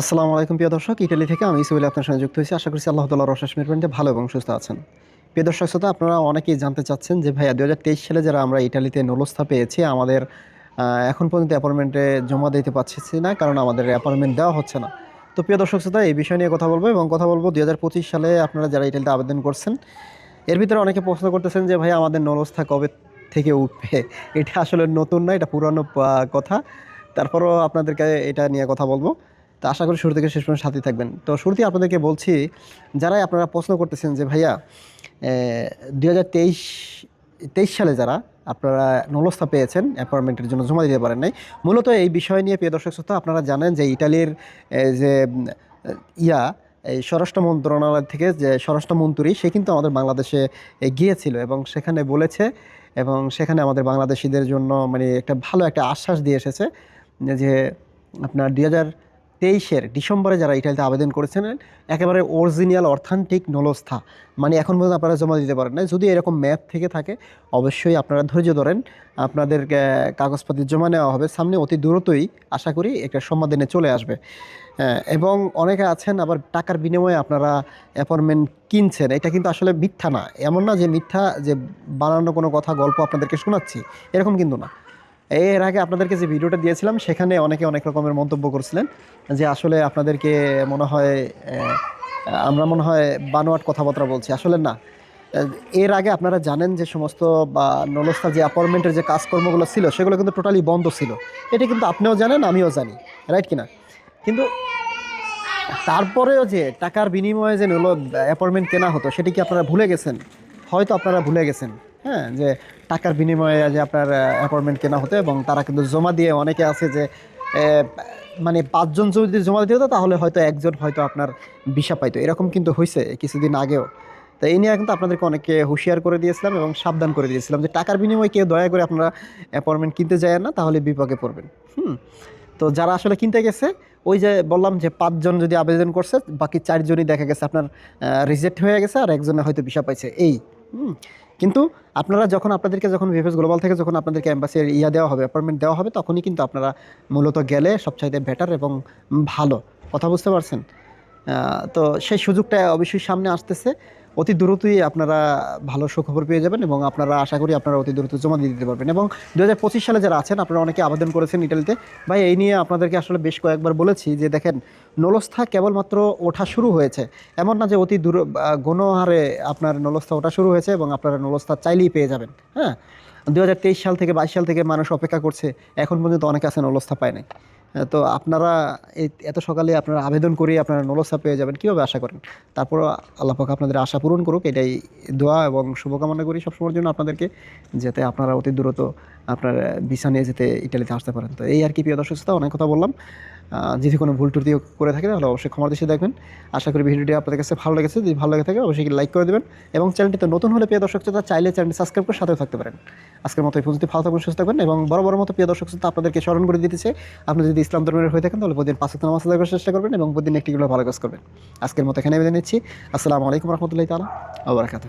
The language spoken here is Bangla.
আসসালামু আলাইকুম, প্রিয় দর্শক। ইটালি থেকে আমি ইসুল আপনার সঙ্গে যুক্ত হয়েছি। আশা করছি আল্লাহ তাল্লাহ রসাস মেরবেন্টে ভালো এবং সুস্থ আছেন। প্রিয় দর্শক, শ্রোতা, আপনারা অনেকেই জানতে চাচ্ছেন যে, ভাইয়া, দুহাজার তেইশ সালে যারা আমরা ইটালিতে নলস্থা পেয়েছি, আমাদের এখন পর্যন্ত অ্যাপয়েন্টমেন্টে জমা দিতে পারছি না, কারণ আমাদের অ্যাপয়েন্টমেন্ট দেওয়া হচ্ছে না। তো প্রিয় দর্শক, শ্রোতা, এই বিষয় নিয়ে কথা বলব এবং কথা বলব দু হাজার পঁচিশ সালে আপনারা যারা ইটালিতে আবেদন করছেন। এর ভিতরে অনেকে প্রশ্ন করতেছেন যে ভাই আমাদের নলস্থা কবে থেকে উঠবে? এটা আসলে নতুন না, এটা পুরানো কথা। তারপরও আপনাদেরকে এটা নিয়ে কথা বলব। আশা করি শুরু থেকে শেষ পর্যন্ত সাথে থাকবেন। তো শুরুতেই আপনাদেরকে বলছি, যারাই আপনারা প্রশ্ন করতেছেন যে, ভাইয়া দুই হাজার তেইশ তেইশ সালে যারা আপনারা নলস্থা পেয়েছেন অ্যাপয়েন্টমেন্টের জন্য জমা দিতে পারেন নাই। মূলত এই বিষয় নিয়ে প্রিয় দর্শক শ্রোতা, আপনারা জানেন যে ইটালির যে ইয়া, এই স্বরাষ্ট্র মন্ত্রণালয় থেকে যে স্বরাষ্ট্রমন্ত্রী সে কিন্তু আমাদের বাংলাদেশে গিয়েছিল এবং সেখানে বলেছে এবং সেখানে আমাদের বাংলাদেশিদের জন্য মানে একটা ভালো একটা আশ্বাস দিয়ে এসেছে যে, আপনার দুই হাজার তেইশের ডিসেম্বরে যারা ইটালিতে আবেদন করেছিলেন একেবারে অরিজিনাল অর্থান্টিক নলস্থা। মানে এখন পর্যন্ত আপনারা জমা দিতে পারেন না যদি এরকম ম্যাপ থেকে থাকে অবশ্যই আপনারা ধৈর্য ধরেন। আপনাদের আহ, কাগজপাতি জমা নেওয়া হবে। সামনে অতি দ্রুতই আশা করি একটা সমাধানে চলে আসবে। এবং অনেকে আছেন আবার টাকার বিনিময়ে আপনারা অ্যাপয়েন্টমেন্ট কিনছেন। এটা কিন্তু আসলে মিথ্যা না। এমন না যে মিথ্যা যে বানানো কোনো কথা গল্প আপনাদেরকে শোনাচ্ছি। এরকম কিন্তু না। এর আগে আপনাদেরকে যে ভিডিওটা দিয়েছিলাম, সেখানে অনেকে অনেক রকমের মন্তব্য করছিলেন যে আসলে আপনাদেরকে মনে হয় আমরা মনে হয় বানোয়াট কথাবার্তা বলছি। আসলে না। এর আগে আপনারা জানেন যে সমস্ত, বা নলস্থার যে অ্যাপয়েন্টমেন্টের যে কাজকর্মগুলো ছিল, সেগুলো কিন্তু টোটালি বন্ধ ছিল। এটা কিন্তু আপনিও জানেন, আমিও জানি। রাইট কিনা? কিন্তু তারপরেও যে টাকার বিনিময়ে যে নল অ্যাপয়েন্টমেন্ট কেনা হতো, সেটি কি আপনারা ভুলে গেছেন? হয়তো আপনারা ভুলে গেছেন। হ্যাঁ যে টাকার বিনিময়ে যে আপনার অ্যাপয়েন্টমেন্ট কেনা হতো এবং তারা কিন্তু জমা দিয়ে অনেকে আছে যে মানে পাঁচজন যদি জমা দিতে হতো, তাহলে হয়তো একজন হয়তো আপনার ভিসা পাইতো। এরকম কিন্তু হয়েছে কিছুদিন আগেও। তো এই নিয়ে কিন্তু আপনাদেরকে অনেকে হুঁশিয়ার করে দিয়েছিলাম এবং সাবধান করে দিয়েছিলাম যে টাকার বিনিময়ে কেউ দয়া করে আপনারা অ্যাপয়েন্টমেন্ট কিনতে যায় না, তাহলে বিপাকে পড়বেন। হুম, তো যারা আসলে কিনতে গেছে, ওই যে বললাম যে পাঁচজন যদি আবেদন করছে, বাকি চারজনই দেখা গেছে আপনার রিজেক্ট হয়ে গেছে আর একজনে হয়তো ভিসা পাইছে। এই, হুম। কিন্তু আপনারা যখন আপনাদেরকে যখন ভিভেস গ্লোবাল থেকে যখন আপনাদেরকে অ্যাম্বাসির ইয়া দেওয়া হবে অ্যাপয়েন্টমেন্ট দেওয়া হবে, তখনই কিন্তু আপনারা মূলত গেলে সবচাইতে বেটার এবং ভালো। কথা বুঝতে পারছেন? তো সেই সুযোগটা অবশ্যই সামনে আসতেছে। অতি দ্রুতই আপনারা ভালো সুখবর পেয়ে যাবেন এবং আপনারা আশা করি আপনারা অতি দ্রুত জমা দিয়ে দিতে পারবেন। এবং দু হাজার পঁচিশ সালে যারা আছেন, আপনারা অনেকে আবেদন করেছেন ইটালিতে। ভাই, এই নিয়ে আপনাদেরকে আসলে বেশ কয়েকবার বলেছি যে, দেখেন, নলস্থা কেবলমাত্র ওঠা শুরু হয়েছে। এমন না যে অতি দূর গণহারে আপনার নলস্থা ওঠা শুরু হয়েছে এবং আপনারা নলস্থা চাইলেই পেয়ে যাবেন হ্যাঁ? দু হাজার তেইশ সাল থেকে বাইশ সাল থেকে মানুষ অপেক্ষা করছে। এখন পর্যন্ত অনেকে আছে নলস্থা পায় নাই। তো আপনারা এত সকালে আপনারা আবেদন করে আপনারা নলসা পেয়ে যাবেন, কীভাবে আশা করেন? তারপর আল্লাপাক আপনাদের আশা পূরণ করুক, এটাই দোয়া এবং শুভকামনা করি সবসময়ের জন্য আপনাদেরকে, যাতে আপনারা অতি দ্রুত আপনার বিছানে যেতে ইটালিতে আসতে পারেন। তো এই আর কি প্রিয় দর্শক অনেক কথা বললাম। যদি কোনো ভুল ত্রুটি করে থাকে, তাহলে অবশ্যই ক্ষমার দৃষ্টি দেখবেন। আশা করি ভিডিওটি আপনাদের কাছে ভালো লেগেছে। যদি ভালো লেগে থাকে, অবশ্যই লাইক করে দেবেন এবং চ্যানেলটিতে নতুন হলে প্রিয় দর্শক শ্রোতা, চাইলে চ্যানেলটি সাবস্ক্রাইব করে সাথেও থাকতে পারেন। আজকের মতো এই পর্যন্ত। ভালো থাকবেন সুস্থ থাকবেন এবং বড় বড় মতো প্রিয় দর্শক শ্রোতা আপনাদেরকে স্মরণ করে দিতেছে আপনি যদি ইসলাম ধর্মের হয়ে থাকেন, তাহলে প্রতিদিন পাঁচ নামাজ আদায় করার চেষ্টা করবেন এবং প্রতিদিন একটিগুলো ভালো কাজ করবেন। আজকের মতো এখানে বেঁধে নিচ্ছি। আসসালামু আলাইকুম রহমতুল্লাহ তালা আবরাকাত